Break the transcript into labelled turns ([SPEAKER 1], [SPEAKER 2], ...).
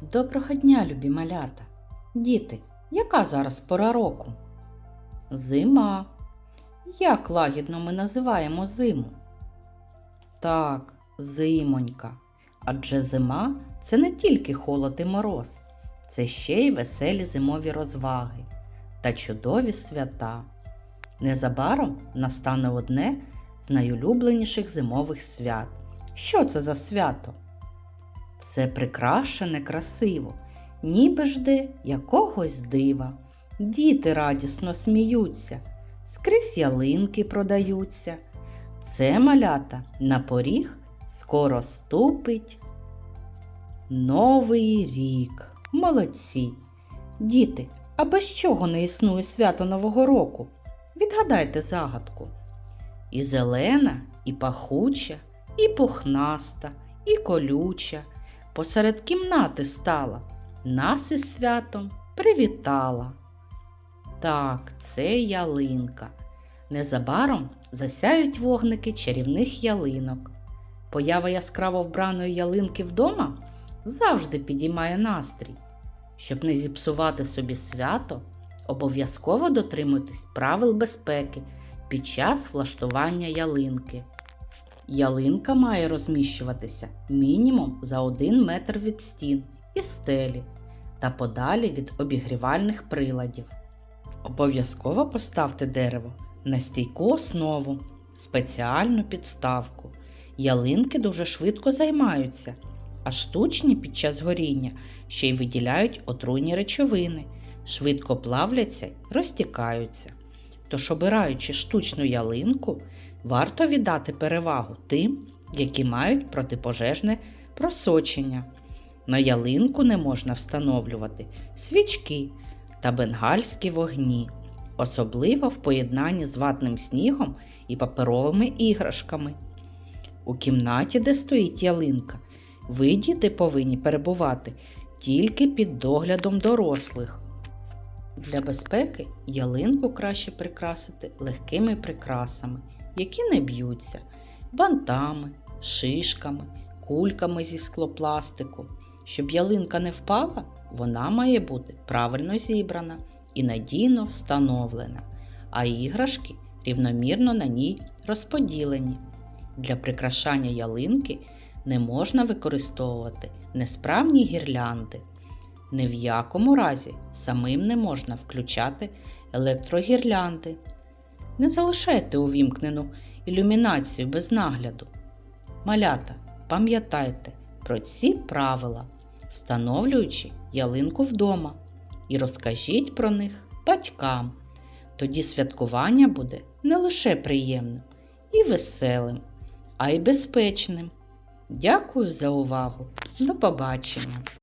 [SPEAKER 1] Доброго дня, любі малята! Діти, яка зараз пора року? Зима. Як лагідно ми називаємо зиму? Так, зимонька. Адже зима це не тільки холод і мороз, це ще й веселі зимові розваги та чудові свята. Незабаром настане одне з найулюбленіших зимових свят. Що це за свято? Все прикрашене красиво, ніби жде якогось дива. Діти радісно сміються, скрізь ялинки продаються. Це малята на поріг скоро ступить. Новий рік. Молодці. Діти, а без чого не існує свято Нового року? Відгадайте загадку. І зелена, і пахуча, і пухнаста, і колюча посеред кімнати стала, нас із святом привітала. Так, це ялинка. Незабаром засяють вогники чарівних ялинок. Поява яскраво вбраної ялинки вдома завжди підіймає настрій. Щоб не зіпсувати собі свято, обов'язково дотримуйтесь правил безпеки під час влаштування ялинки. Ялинка має розміщуватися мінімум за 1 метр від стін і стелі та подалі від обігрівальних приладів. Обов'язково поставте дерево на стійку основу, спеціальну підставку. Ялинки дуже швидко займаються, а штучні під час горіння ще й виділяють отруйні речовини, швидко плавляться й розтікаються. Тож, обираючи штучну ялинку, варто віддати перевагу тим, які мають протипожежне просочення. На ялинку не можна встановлювати свічки та бенгальські вогні, особливо в поєднанні з ватним снігом і паперовими іграшками. У кімнаті, де стоїть ялинка, ви, діти, повинні перебувати тільки під доглядом дорослих. Для безпеки ялинку краще прикрасити легкими прикрасами, які не б'ються, бантами, шишками, кульками зі склопластику. Щоб ялинка не впала, вона має бути правильно зібрана і надійно встановлена, а іграшки рівномірно на ній розподілені. Для прикрашання ялинки не можна використовувати несправні гірлянди. Ні в якому разі самим не можна включати електрогірлянди. Не залишайте увімкнену ілюмінацію без нагляду. Малята, пам'ятайте про ці правила, встановлюючи ялинку вдома, і розкажіть про них батькам. Тоді святкування буде не лише приємним і веселим, а й безпечним. Дякую за увагу. До побачення!